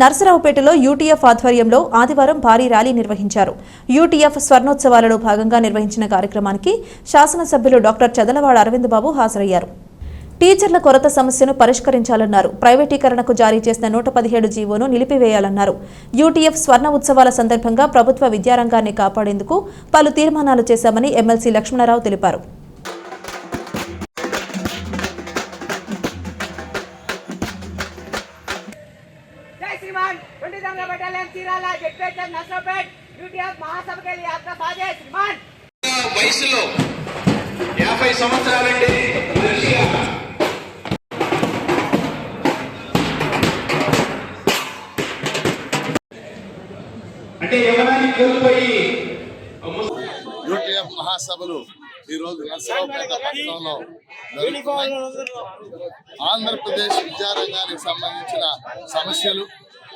నర్సరావుపేటలో UTF ఆధ్వర్యంలో ఆదివారం భారీ ర్యాలీ నిర్వహించారు. యూటీఎఫ్ స్వర్ణోత్సవాలలో భాగంగా నిర్వహించిన కార్యక్రమానికి శాసనసభ్యులు డాక్టర్ చదలవాడ అరవింద్ బాబు హాజరయ్యారు. టీచర్ల కొరత సమస్యను పరిష్కరించాలన్నారు. ప్రైవేటీకరణకు జారీ చేసిన నూట పదిహేడు జీవోను నిలిపివేయాలన్నారు. యూటీఎఫ్ స్వర్ణ ఉత్సవాల సందర్భంగా ప్రభుత్వ విద్యారంగాన్ని కాపాడేందుకు పలు తీర్మానాలు చేశామని ఎమ్మెల్సీ లక్ష్మణరావు తెలిపారు. యాత్ర వయసులో యాభై సంవత్సరాలండి. అంటే కోల్పోయి మహాసభలు ఈ రోజు ఆంధ్రప్రదేశ్ విద్యారంగానికి సంబంధించిన సమస్యలు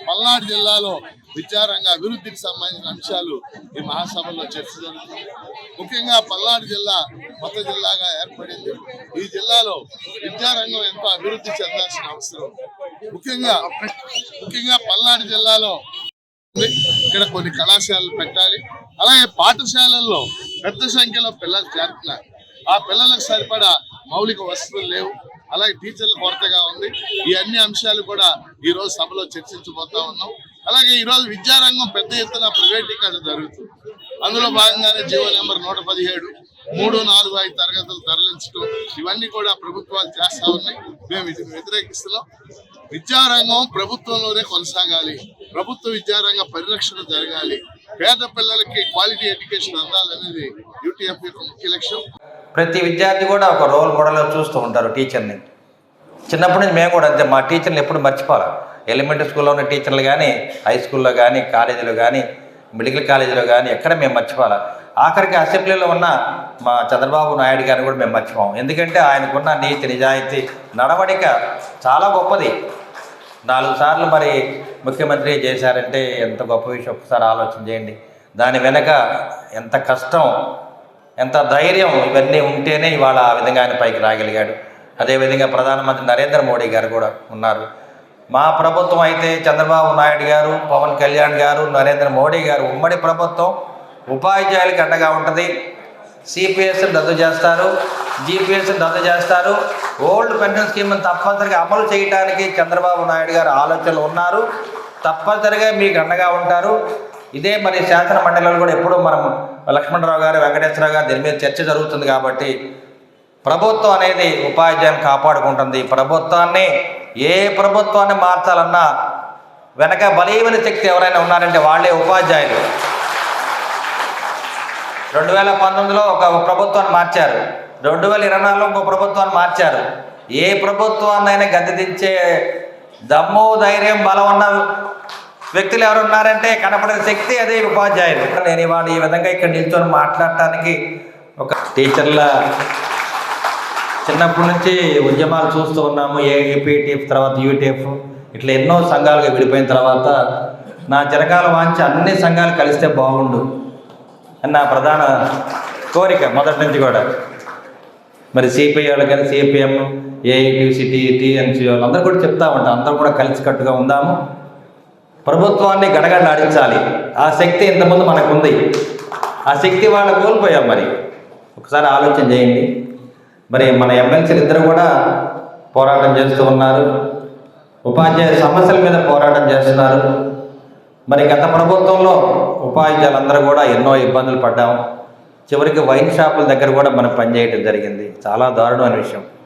పల్నాడు జిల్లాలో విద్యారంగ అభివృద్ధికి సంబంధించిన అంశాలు ఈ మహాసభలో చర్చ జరుగుతుంది. ముఖ్యంగా పల్నాడు జిల్లా కొత్త జిల్లాగా ఏర్పడింది. ఈ జిల్లాలో విద్యారంగం ఎంతో అభివృద్ధి చెందాల్సిన అవసరం. ముఖ్యంగా ముఖ్యంగా పల్నాడు జిల్లాలో ఇక్కడ కొన్ని కళాశాలలు పెట్టాలి. అలాగే పాఠశాలల్లో పెద్ద సంఖ్యలో పిల్లలు చేరుతున్నారు. ఆ పిల్లలకు సరిపడా మౌలిక వసతులు లేవు. అలాగే టీచర్ల కొరతగా ఉంది. ఈ అన్ని అంశాలు కూడా ఈ రోజు సభలో చర్చించబోతా ఉన్నాం. అలాగే ఈ రోజు విద్యారంగం పెద్ద ఎత్తున ప్రైవేటీకరణ జరుగుతుంది. అందులో భాగంగానే జీవో నెంబర్ నూట పదిహేడు మూడు నాలుగు ఐదు తరగతులు తరలించడం ఇవన్నీ కూడా ప్రభుత్వాలు చేస్తా ఉన్నాయి. మేము వీటిని వ్యతిరేకిస్తున్నాం. విద్యారంగం ప్రభుత్వంలోనే కొనసాగాలి. ప్రభుత్వ విద్యారంగ పరిరక్షణ జరగాలి. పేద పిల్లలకి క్వాలిటీ ఎడ్యుకేషన్ అందాలనేది యూటీఎఫ్ యొక్క ముఖ్య లక్ష్యం. ప్రతి విద్యార్థి కూడా ఒక రోల్ మోడల్గా చూస్తూ ఉంటారు టీచర్ని చిన్నప్పటి నుంచి మేము కూడా అంతే మా టీచర్ని ఎప్పుడు మర్చిపోవాలి. ఎలిమెంటరీ స్కూల్లో ఉన్న టీచర్లు కానీ హై స్కూల్లో కానీ కాలేజీలో కానీ మెడికల్ కాలేజీలో కానీ ఎక్కడ మేము మర్చిపోవాలి. ఆఖరికి అసెంబ్లీలో ఉన్న మా చంద్రబాబు నాయుడు గారిని కూడా మేము మర్చిపోం ఎందుకంటే ఆయనకున్న నీతి నిజాయితీ నడవడిక చాలా గొప్పది. నాలుగు సార్లు మరి ముఖ్యమంత్రి చేశారంటే ఎంత గొప్ప విషయం. ఒకసారి ఆలోచన చేయండి. దాని వెనక ఎంత కష్టం ఎంత ధైర్యం ఇవన్నీ ఉంటేనే ఇవాళ ఆ విధంగా ఆయన పైకి రాగలిగాడు. అదేవిధంగా ప్రధానమంత్రి నరేంద్ర మోడీ గారు కూడా ఉన్నారు. మా ప్రభుత్వం అయితే చంద్రబాబు నాయుడు గారు పవన్ కళ్యాణ్ గారు నరేంద్ర మోడీ గారు ఉమ్మడి ప్రభుత్వం ఉపాధ్యాయులకు అండగా ఉంటుంది. సిపిఎస్ రద్దు చేస్తారు జీపీఎస్ రద్దు చేస్తారు. ఓల్డ్ పెన్షన్ స్కీమ్ని తప్పనిసరిగా అమలు చేయడానికి చంద్రబాబు నాయుడు గారు ఆలోచనలు ఉన్నారు. తప్పనిసరిగా మీకు అండగా ఉంటారు. ఇదే మరి శాసన మండలిలో కూడా ఎప్పుడూ మనం లక్ష్మణరావు గారు వెంకటేశ్వరరావు గారు దీని మీద చర్చ జరుగుతుంది కాబట్టి ప్రభుత్వం అనేది ఉపాధ్యాయులను కాపాడుకుంటుంది. ప్రభుత్వాన్ని ఏ ప్రభుత్వాన్ని మార్చాలన్నా వెనక బలమైన శక్తి ఎవరైనా ఉన్నారంటే వాళ్ళే ఉపాధ్యాయులు. రెండు వేల పంతొమ్మిదిలో ఒక ప్రభుత్వాన్ని మార్చారు. రెండు వేల ఇరవై నాలుగులో ఇంకో ప్రభుత్వాన్ని మార్చారు. ఏ ప్రభుత్వాన్నైనా గద్దె దించే దమ్ము ధైర్యం బలం ఉన్న వ్యక్తులు ఎవరు ఉన్నారంటే కనపడిన శక్తి అదే ఉపాధ్యాయులు. నేను ఇవాళ ఈ విధంగా ఇక్కడ నిల్చొని మాట్లాడటానికి ఒక టీచర్ల చిన్నప్పటి నుంచి ఉద్యమాలు చూస్తూ ఉన్నాము. ఏపీటీఎఫ్ తర్వాత యూటీఎఫ్ ఇట్లా ఎన్నో సంఘాలుగా విడిపోయిన తర్వాత నా జనకాల వాంచి అన్ని సంఘాలు కలిస్తే బాగుండు అని నా ప్రధాన కోరిక మొదటి నుంచి కూడా. మరి సిపిఐ వాళ్ళు కానీ సిపిఎం ఏఐటీసీటీ టీఎన్సీ వాళ్ళందరూ కూడా చెప్తా ఉంటాం. అందరూ కూడా కలిసికట్టుగా ఉందాము. ప్రభుత్వాన్ని గడగడలాడించాలి. ఆ శక్తి ఇంతకుముందు మనకుంది. ఆ శక్తి వాళ్ళు కోల్పోయాం మరి. ఒకసారి ఆలోచన చేయండి. మరి మన ఎమ్మెల్సీలు ఇద్దరు కూడా పోరాటం చేస్తూ ఉన్నారు. ఉపాధ్యాయ సమస్యల మీద పోరాటం చేస్తున్నారు. మరి గత ప్రభుత్వంలో ఉపాధ్యాయులందరూ కూడా ఎన్నో ఇబ్బందులు పడ్డాము చివరికి వైన్ షాపుల దగ్గర కూడా మనం పనిచేయడం జరిగింది. చాలా దారుణమైన విషయం.